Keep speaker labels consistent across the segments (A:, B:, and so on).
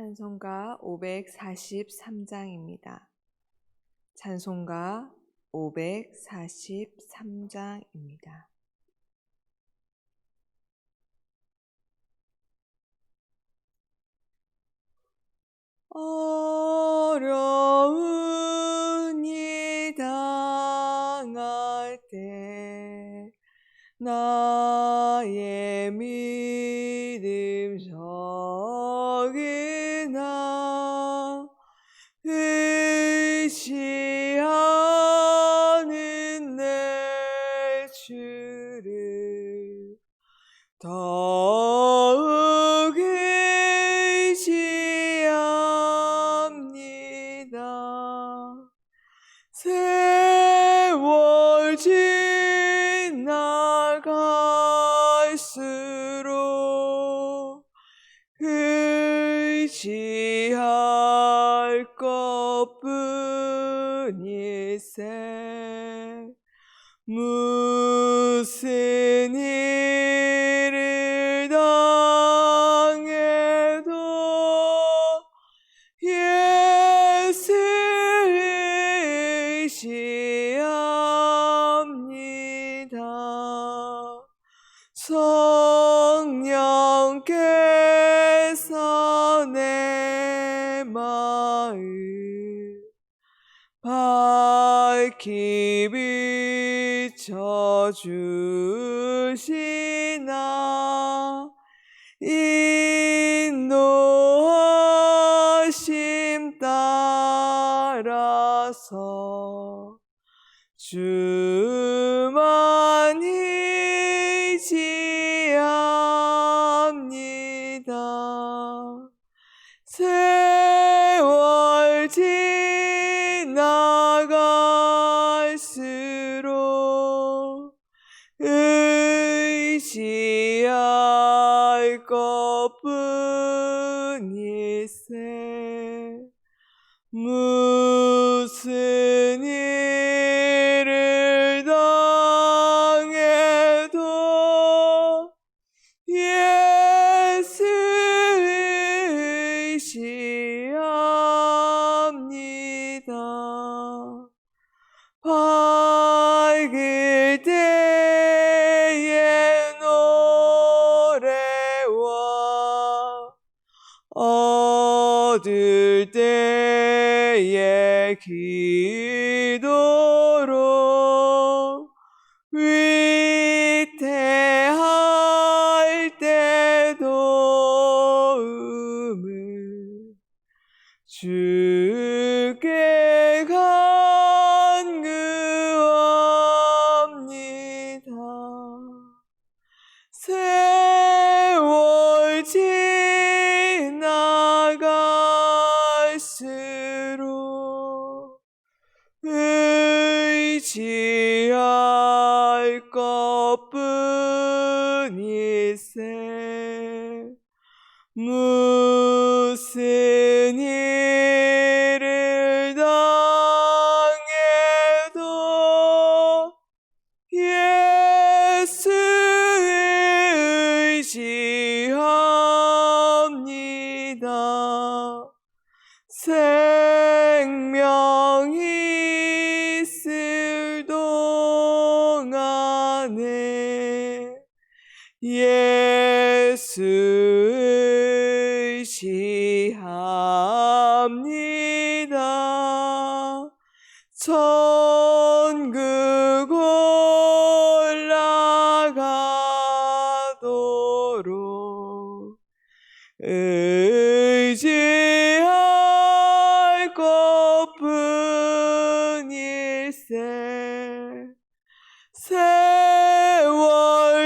A: 찬송가 543장입니다. 찬송가 543장입니다. 어려운 이 당할 때 나의 믿 ise mu seni you. 얻을 때의 기도로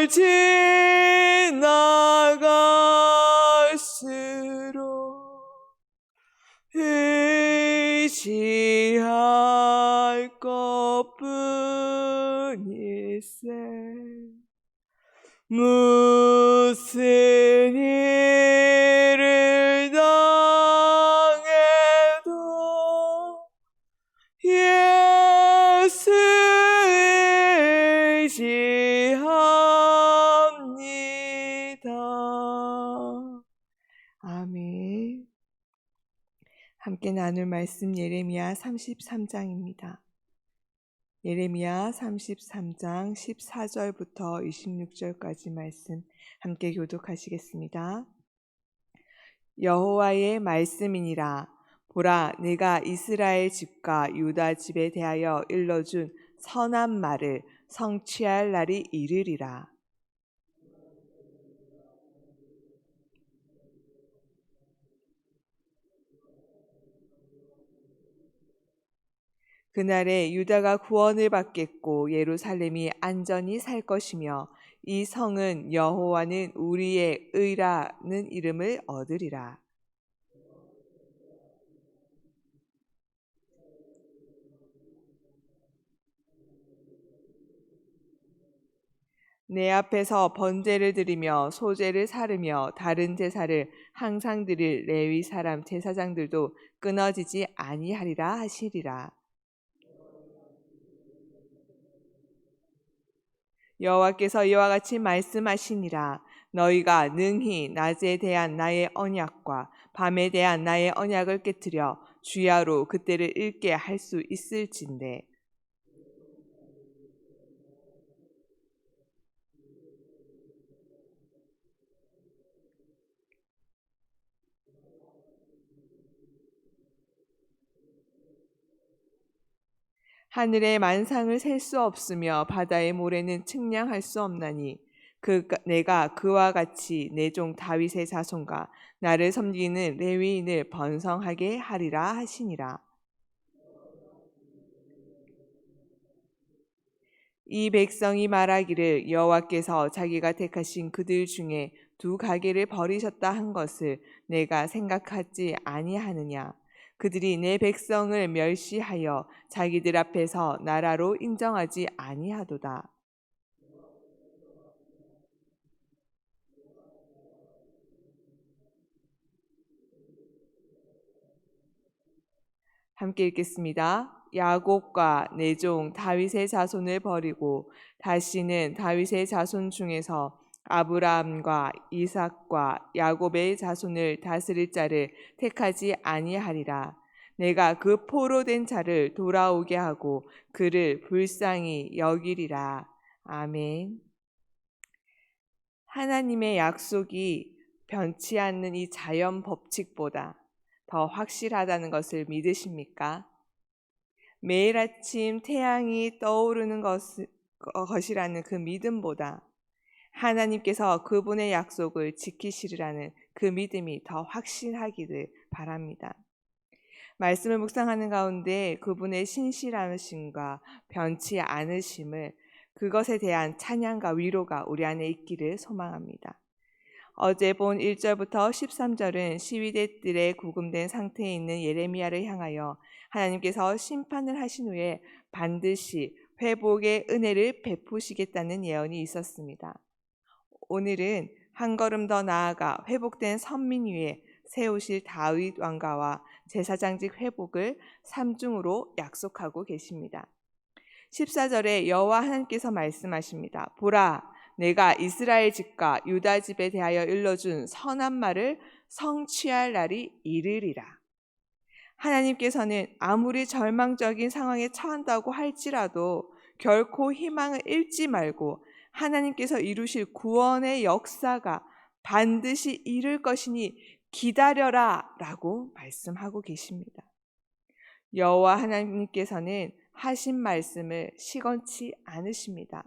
A: Almighty. 함께 나눌 말씀 예레미야 33장입니다. 예레미야 33장 14절부터 26절까지 말씀 함께 교독하시겠습니다. 여호와의 말씀이니라 보라 내가 이스라엘 집과 유다 집에 대하여 일러준 선한 말을 성취할 날이 이르리라. 그날에 유다가 구원을 받겠고 예루살렘이 안전히 살 것이며 이 성은 여호와는 우리의 의라는 이름을 얻으리라. 내 앞에서 번제를 드리며 소제를 사르며 다른 제사를 항상 드릴 레위 사람 제사장들도 끊어지지 아니하리라 하시리라. 여호와께서 이와 같이 말씀하시니라. 너희가 능히 낮에 대한 나의 언약과 밤에 대한 나의 언약을 깨뜨려 주야로 그때를 읽게 할 수 있을진데 하늘의 만상을 셀 수 없으며 바다의 모래는 측량할 수 없나니 그 내가 그와 같이 내 종 다윗의 자손과 나를 섬기는 레위인을 번성하게 하리라 하시니라. 이 백성이 말하기를 여호와께서 자기가 택하신 그들 중에 두 가게를 버리셨다 한 것을 내가 생각하지 아니하느냐. 그들이 내 백성을 멸시하여 자기들 앞에서 나라로 인정하지 아니하도다. 함께 읽겠습니다. 야곱과 내종 다윗의 자손을 버리고 다시는 다윗의 자손 중에서 아브라함과 이삭과 야곱의 자손을 다스릴 자를 택하지 아니하리라. 내가 그 포로 된 자를 돌아오게 하고 그를 불쌍히 여기리라. 아멘. 하나님의 약속이 변치 않는 이 자연 법칙보다 더 확실하다는 것을 믿으십니까? 매일 아침 태양이 떠오르는 것, 것이라는 그 믿음보다 하나님께서 그분의 약속을 지키시리라는 그 믿음이 더 확신하기를 바랍니다. 말씀을 묵상하는 가운데 그분의 신실하심과 변치 않으심을 그것에 대한 찬양과 위로가 우리 안에 있기를 소망합니다. 어제 본 1절부터 13절은 시위대들의 구금된 상태에 있는 예레미야를 향하여 하나님께서 심판을 하신 후에 반드시 회복의 은혜를 베푸시겠다는 예언이 있었습니다. 오늘은 한 걸음 더 나아가 회복된 선민 위에 세우실 다윗 왕가와 제사장직 회복을 삼중으로 약속하고 계십니다. 14절에 여호와 하나님께서 말씀하십니다. 보라 내가 이스라엘 집과 유다 집에 대하여 일러준 선한 말을 성취할 날이 이르리라. 하나님께서는 아무리 절망적인 상황에 처한다고 할지라도 결코 희망을 잃지 말고 하나님께서 이루실 구원의 역사가 반드시 이룰 것이니 기다려라 라고 말씀하고 계십니다. 여호와 하나님께서는 하신 말씀을 시건치 않으십니다.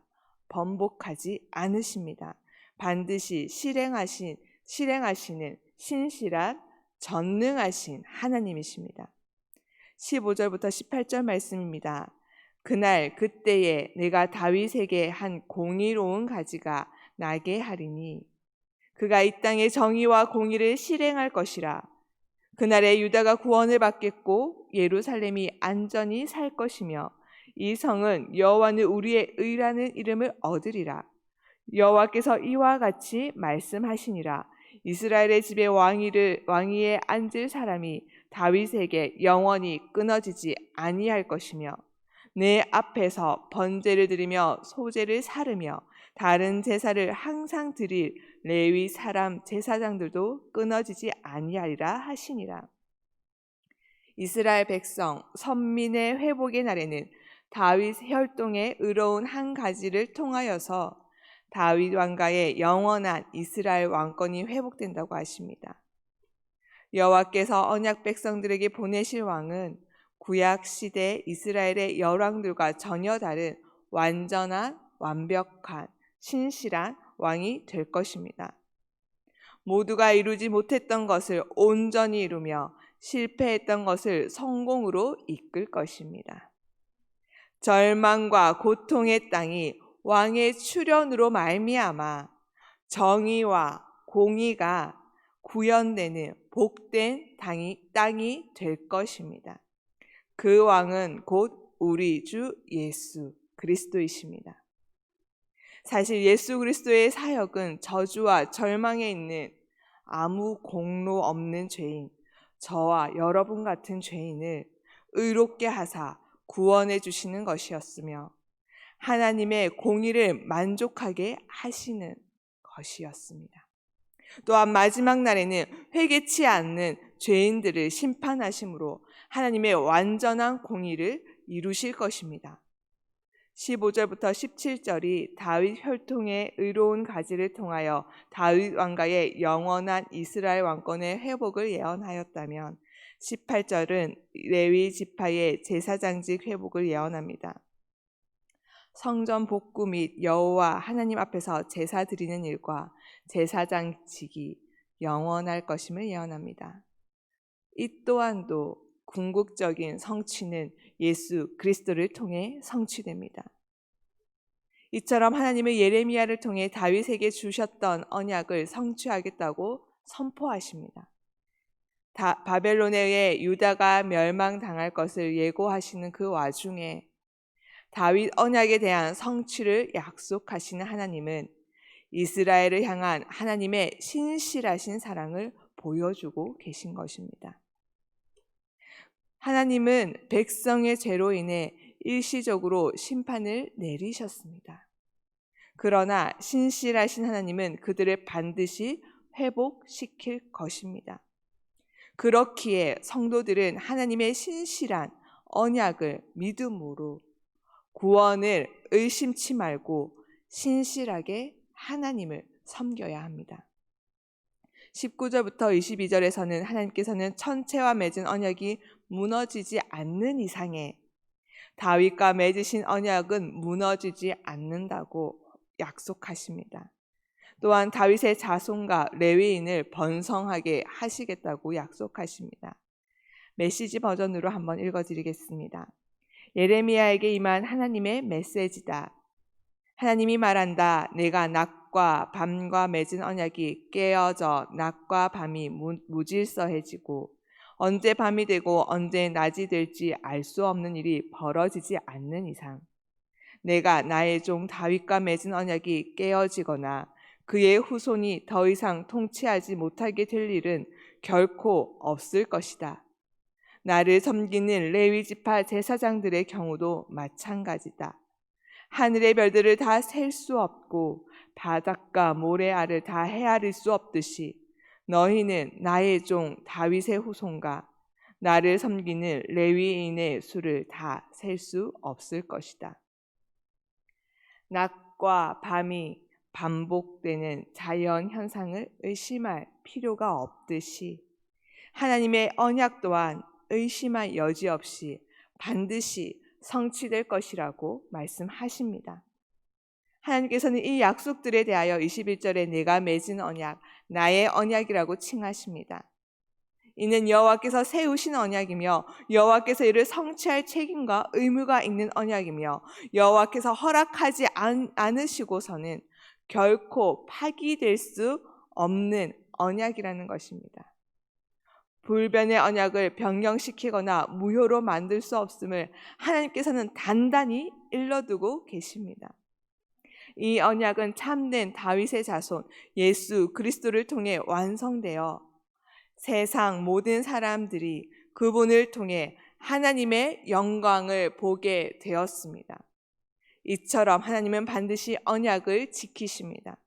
A: 번복하지 않으십니다. 반드시 실행하신 실행하시는 신실한 전능하신 하나님이십니다. 15절부터 18절 말씀입니다. 그날 그때에 내가 다윗에게 한 공의로운 가지가 나게 하리니 그가 이 땅의 정의와 공의를 실행할 것이라. 그날에 유다가 구원을 받겠고 예루살렘이 안전히 살 것이며 이 성은 여호와는 우리의 의라는 이름을 얻으리라. 여호와께서 이와 같이 말씀하시니라. 이스라엘의 집에 왕위를 왕위에 앉을 사람이 다윗에게 영원히 끊어지지 아니할 것이며 내 앞에서 번제를 드리며 소제를 사르며 다른 제사를 항상 드릴 레위 사람 제사장들도 끊어지지 아니하리라 하시니라. 이스라엘 백성 선민의 회복의 날에는 다윗 혈통의 의로운 한 가지를 통하여서 다윗 왕가의 영원한 이스라엘 왕권이 회복된다고 하십니다. 여호와께서 언약 백성들에게 보내실 왕은 구약 시대 이스라엘의 열왕들과 전혀 다른 완전한 완벽한 신실한 왕이 될 것입니다. 모두가 이루지 못했던 것을 온전히 이루며 실패했던 것을 성공으로 이끌 것입니다. 절망과 고통의 땅이 왕의 출현으로 말미암아 정의와 공의가 구현되는 복된 땅이, 땅이 될 것입니다. 그 왕은 곧 우리 주 예수 그리스도이십니다. 사실 예수 그리스도의 사역은 저주와 절망에 있는 아무 공로 없는 죄인, 저와 여러분 같은 죄인을 의롭게 하사 구원해 주시는 것이었으며 하나님의 공의를 만족하게 하시는 것이었습니다. 또한 마지막 날에는 회개치 않는 죄인들을 심판하심으로 하나님의 완전한 공의를 이루실 것입니다. 15절부터 17절이 다윗 혈통의 의로운 가지를 통하여 다윗 왕가의 영원한 이스라엘 왕권의 회복을 예언하였다면 18절은 레위 지파의 제사장직 회복을 예언합니다. 성전 복구 및 여호와 하나님 앞에서 제사 드리는 일과 제사장직이 영원할 것임을 예언합니다. 이 또한도 궁극적인 성취는 예수 그리스도를 통해 성취됩니다. 이처럼 하나님의 예레미야를 통해 다윗에게 주셨던 언약을 성취하겠다고 선포하십니다. 다, 바벨론에 의해 유다가 멸망당할 것을 예고하시는 그 와중에 다윗 언약에 대한 성취를 약속하시는 하나님은 이스라엘을 향한 하나님의 신실하신 사랑을 보여주고 계신 것입니다. 하나님은 백성의 죄로 인해 일시적으로 심판을 내리셨습니다. 그러나 신실하신 하나님은 그들을 반드시 회복시킬 것입니다. 그렇기에 성도들은 하나님의 신실한 언약을 믿음으로 구원을 의심치 말고 신실하게 하나님을 섬겨야 합니다. 19절부터 22절에서는 하나님께서는 천체와 맺은 언약이 무너지지 않는 이상에 다윗과 맺으신 언약은 무너지지 않는다고 약속하십니다. 또한 다윗의 자손과 레위인을 번성하게 하시겠다고 약속하십니다. 메시지 버전으로 한번 읽어드리겠습니다. 예레미야에게 임한 하나님의 메시지다. 하나님이 말한다. 내가 낮과 밤과 맺은 언약이 깨어져 낮과 밤이 무질서해지고 언제 밤이 되고 언제 낮이 될지 알 수 없는 일이 벌어지지 않는 이상 내가 나의 종 다윗과 맺은 언약이 깨어지거나 그의 후손이 더 이상 통치하지 못하게 될 일은 결코 없을 것이다. 나를 섬기는 레위 지파 제사장들의 경우도 마찬가지다. 하늘의 별들을 다 셀 수 없고 바닷가 모래알을 다 헤아릴 수 없듯이 너희는 나의 종 다윗의 후손과 나를 섬기는 레위인의 수를 다 셀 수 없을 것이다. 낮과 밤이 반복되는 자연 현상을 의심할 필요가 없듯이 하나님의 언약 또한 의심할 여지 없이 반드시 성취될 것이라고 말씀하십니다. 하나님께서는 이 약속들에 대하여 21절에 내가 맺은 언약, 나의 언약이라고 칭하십니다. 이는 여호와께서 세우신 언약이며 여호와께서 이를 성취할 책임과 의무가 있는 언약이며 여호와께서 허락하지 않, 않으시고서는 결코 파기될 수 없는 언약이라는 것입니다. 불변의 언약을 변경시키거나 무효로 만들 수 없음을 하나님께서는 단단히 일러두고 계십니다. 이 언약은 참된 다윗의 자손 예수 그리스도를 통해 완성되어 세상 모든 사람들이 그분을 통해 하나님의 영광을 보게 되었습니다. 이처럼 하나님은 반드시 언약을 지키십니다.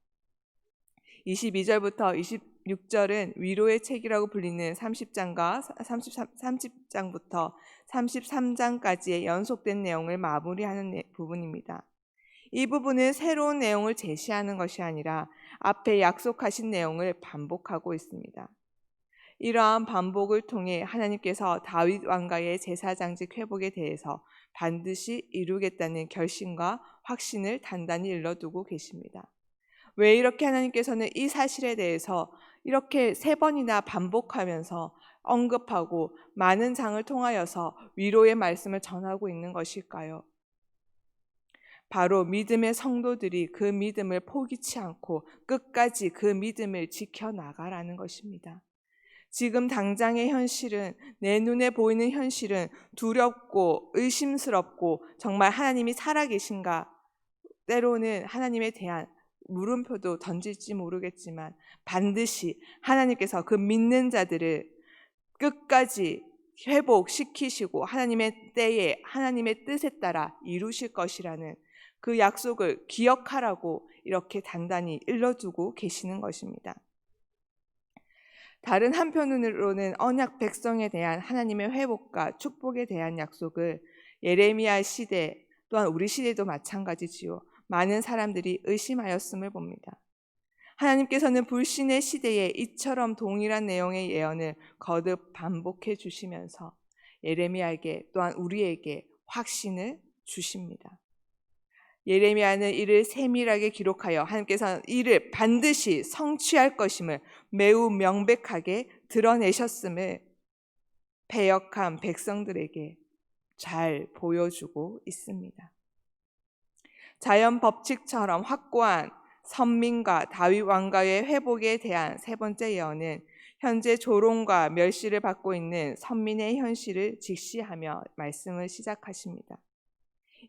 A: 22절부터 6절은 위로의 책이라고 불리는 30장과 33, 30장부터 33장까지의 연속된 내용을 마무리하는 내- 부분입니다. 이 부분은 새로운 내용을 제시하는 것이 아니라 앞에 약속하신 내용을 반복하고 있습니다. 이러한 반복을 통해 하나님께서 다윗 왕가의 제사장직 회복에 대해서 반드시 이루겠다는 결심과 확신을 단단히 일러두고 계십니다. 왜 이렇게 하나님께서는 이 사실에 대해서 이렇게 세 번이나 반복하면서 언급하고 많은 장을 통하여서 위로의 말씀을 전하고 있는 것일까요? 바로 믿음의 성도들이 그 믿음을 포기치 않고 끝까지 그 믿음을 지켜나가라는 것입니다. 지금 당장의 현실은 내 눈에 보이는 현실은 두렵고 의심스럽고 정말 하나님이 살아계신가 때로는 하나님에 대한 물음표도 던질지 모르겠지만 반드시 하나님께서 그 믿는 자들을 끝까지 회복시키시고 하나님의 때에 하나님의 뜻에 따라 이루실 것이라는 그 약속을 기억하라고 이렇게 단단히 일러두고 계시는 것입니다. 다른 한편으로는 언약 백성에 대한 하나님의 회복과 축복에 대한 약속을 예레미야 시대 또한 우리 시대도 마찬가지지요. 많은 사람들이 의심하였음을 봅니다. 하나님께서는 불신의 시대에 이처럼 동일한 내용의 예언을 거듭 반복해 주시면서 예레미야에게 또한 우리에게 확신을 주십니다. 예레미야는 이를 세밀하게 기록하여 하나님께서는 이를 반드시 성취할 것임을 매우 명백하게 드러내셨음을 배역한 백성들에게 잘 보여주고 있습니다. 자연 법칙처럼 확고한 선민과 다윗 왕가의 회복에 대한 세 번째 예언은 현재 조롱과 멸시를 받고 있는 선민의 현실을 직시하며 말씀을 시작하십니다.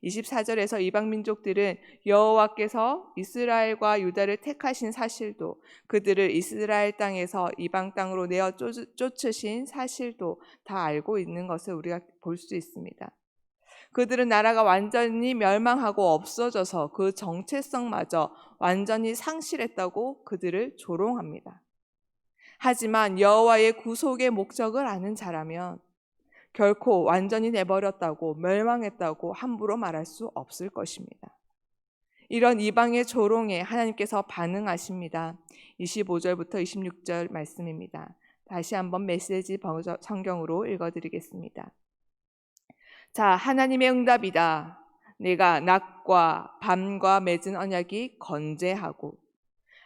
A: 24절에서 이방 민족들은 여호와께서 이스라엘과 유다를 택하신 사실도 그들을 이스라엘 땅에서 이방 땅으로 내어 쫓으신 사실도 다 알고 있는 것을 우리가 볼 수 있습니다. 그들은 나라가 완전히 멸망하고 없어져서 그 정체성마저 완전히 상실했다고 그들을 조롱합니다. 하지만 여호와의 구속의 목적을 아는 자라면 결코 완전히 내버렸다고 멸망했다고 함부로 말할 수 없을 것입니다. 이런 이방의 조롱에 하나님께서 반응하십니다. 25절부터 26절 말씀입니다. 다시 한번 메시지 성경으로 읽어드리겠습니다. 자, 하나님의 응답이다. 내가 낮과 밤과 맺은 언약이 건재하고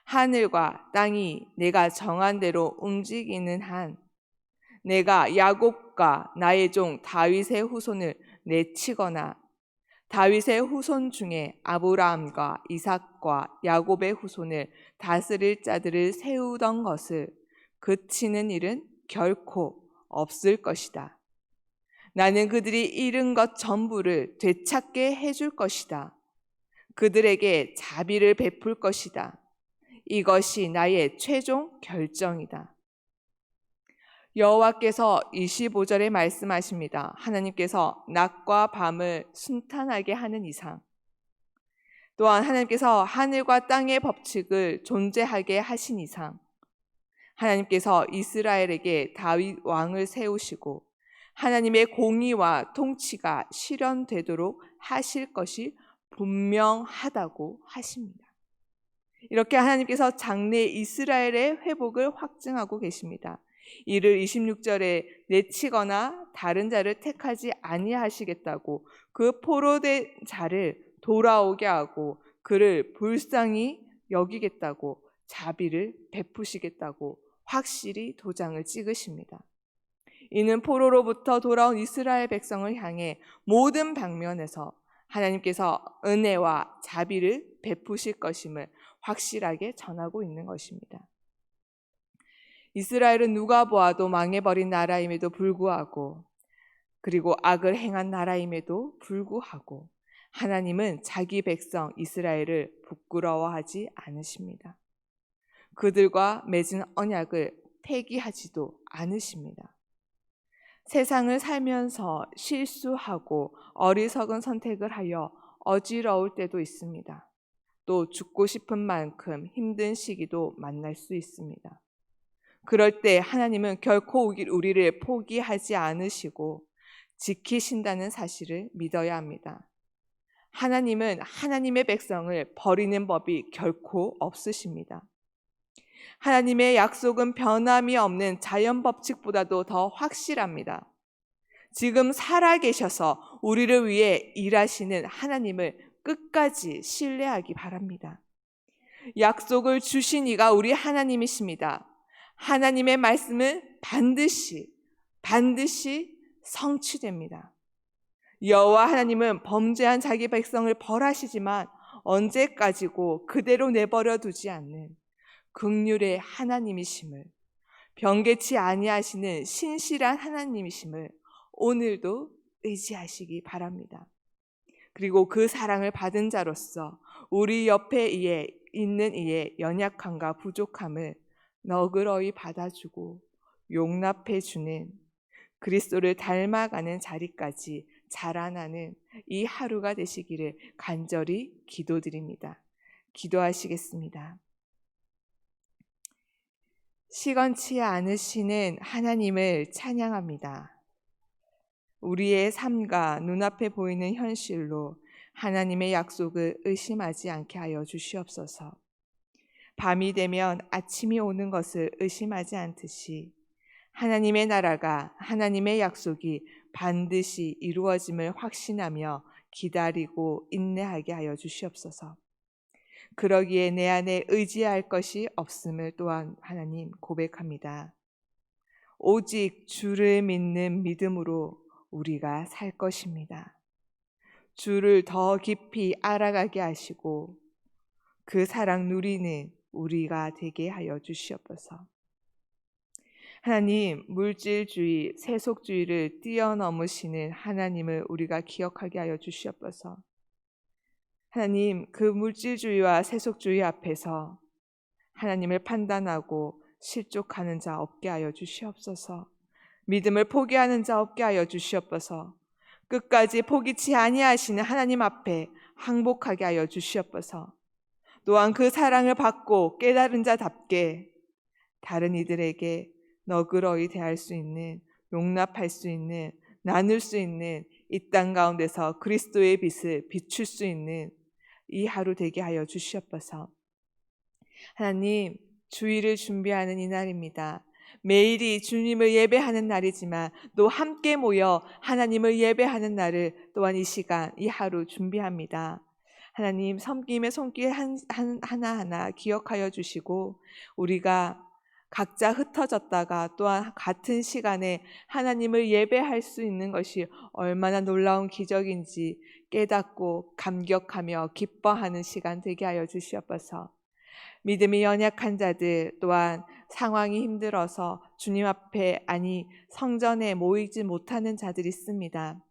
A: 하늘과 땅이 내가 정한 대로 움직이는 한 내가 야곱과 나의 종 다윗의 후손을 내치거나 다윗의 후손 중에 아브라함과 이삭과 야곱의 후손을 다스릴 자들을 세우던 것을 그치는 일은 결코 없을 것이다. 나는 그들이 잃은 것 전부를 되찾게 해줄 것이다. 그들에게 자비를 베풀 것이다. 이것이 나의 최종 결정이다. 여호와께서 25절에 말씀하십니다. 하나님께서 낮과 밤을 순탄하게 하는 이상 또한 하나님께서 하늘과 땅의 법칙을 존재하게 하신 이상 하나님께서 이스라엘에게 다윗 왕을 세우시고 하나님의 공의와 통치가 실현되도록 하실 것이 분명하다고 하십니다. 이렇게 하나님께서 장래 이스라엘의 회복을 확증하고 계십니다. 이를 26절에 내치거나 다른 자를 택하지 아니하시겠다고 그 포로된 자를 돌아오게 하고 그를 불쌍히 여기겠다고 자비를 베푸시겠다고 확실히 도장을 찍으십니다. 이는 포로로부터 돌아온 이스라엘 백성을 향해 모든 방면에서 하나님께서 은혜와 자비를 베푸실 것임을 확실하게 전하고 있는 것입니다. 이스라엘은 누가 보아도 망해버린 나라임에도 불구하고 그리고 악을 행한 나라임에도 불구하고 하나님은 자기 백성 이스라엘을 부끄러워하지 않으십니다. 그들과 맺은 언약을 폐기하지도 않으십니다. 세상을 살면서 실수하고 어리석은 선택을 하여 어지러울 때도 있습니다. 또 죽고 싶은 만큼 힘든 시기도 만날 수 있습니다. 그럴 때 하나님은 결코 우리- 우리를 포기하지 않으시고 지키신다는 사실을 믿어야 합니다. 하나님은 하나님의 백성을 버리는 법이 결코 없으십니다. 하나님의 약속은 변함이 없는 자연 법칙보다도 더 확실합니다. 지금 살아계셔서 우리를 위해 일하시는 하나님을 끝까지 신뢰하기 바랍니다. 약속을 주신 이가 우리 하나님이십니다. 하나님의 말씀은 반드시, 반드시 성취됩니다. 여호와 하나님은 범죄한 자기 백성을 벌하시지만 언제까지고 그대로 내버려 두지 않는 극률의 하나님이심을 변개치 아니하시는 신실한 하나님이심을 오늘도 의지하시기 바랍니다. 그리고 그 사랑을 받은 자로서 우리 옆에 이에 있는 이의 연약함과 부족함을 너그러이 받아주고 용납해 주는 그리스도를 닮아가는 자리까지 자라나는 이 하루가 되시기를 간절히 기도드립니다. 기도하시겠습니다. 시건치 않으시는 하나님을 찬양합니다. 우리의 삶과 눈앞에 보이는 현실로 하나님의 약속을 의심하지 않게 하여 주시옵소서. 밤이 되면 아침이 오는 것을 의심하지 않듯이 하나님의 나라가 하나님의 약속이 반드시 이루어짐을 확신하며 기다리고 인내하게 하여 주시옵소서. 그러기에 내 안에 의지할 것이 없음을 또한 하나님 고백합니다. 오직 주를 믿는 믿음으로 우리가 살 것입니다. 주를 더 깊이 알아가게 하시고 그 사랑 누리는 우리가 되게 하여 주시옵소서. 하나님, 물질주의, 세속주의를 뛰어넘으시는 하나님을 우리가 기억하게 하여 주시옵소서. 하나님, 그 물질주의와 세속주의 앞에서 하나님을 판단하고 실족하는 자 없게 하여 주시옵소서. 믿음을 포기하는 자 없게 하여 주시옵소서. 끝까지 포기치 아니하시는 하나님 앞에 항복하게 하여 주시옵소서. 또한 그 사랑을 받고 깨달은 자답게 다른 이들에게 너그러이 대할 수 있는 용납할 수 있는 나눌 수 있는 이 땅 가운데서 그리스도의 빛을 비출 수 있는 이 하루 되게 하여 주시옵소서. 하나님, 주의를 준비하는 이 날입니다. 매일이 주님을 예배하는 날이지만 또 함께 모여 하나님을 예배하는 날을 또한 이 시간, 이 하루 준비합니다. 하나님 섬김의 손길 한, 한, 하나하나 기억하여 주시고 우리가 각자 흩어졌다가 또한 같은 시간에 하나님을 예배할 수 있는 것이 얼마나 놀라운 기적인지 깨닫고 감격하며 기뻐하는 시간 되게 하여 주시옵소서. 믿음이 연약한 자들 또한 상황이 힘들어서 주님 앞에 아니 성전에 모이지 못하는 자들이 있습니다.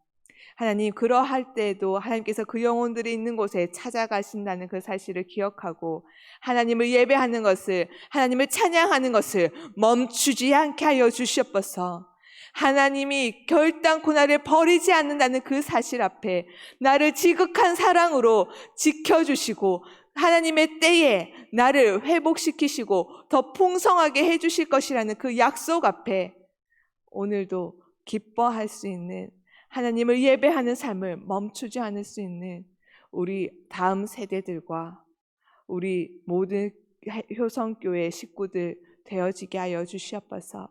A: 하나님 그러할 때에도 하나님께서 그 영혼들이 있는 곳에 찾아가신다는 그 사실을 기억하고 하나님을 예배하는 것을 하나님을 찬양하는 것을 멈추지 않게 하여 주시옵소서. 하나님이 결단코 나를 버리지 않는다는 그 사실 앞에 나를 지극한 사랑으로 지켜주시고 하나님의 때에 나를 회복시키시고 더 풍성하게 해주실 것이라는 그 약속 앞에 오늘도 기뻐할 수 있는 하나님을 예배하는 삶을 멈추지 않을 수 있는 우리 다음 세대들과 우리 모든 효성교회 식구들 되어지게 하여 주시옵소서.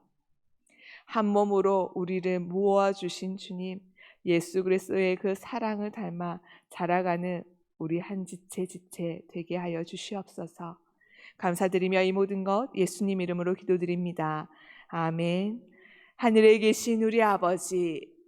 A: 한 몸으로 우리를 모아 주신 주님 예수 그리스도의 그 사랑을 닮아 자라가는 우리 한 지체 지체 되게 하여 주시옵소서. 감사드리며 이 모든 것 예수님 이름으로 기도드립니다. 아멘. 하늘에 계신 우리 아버지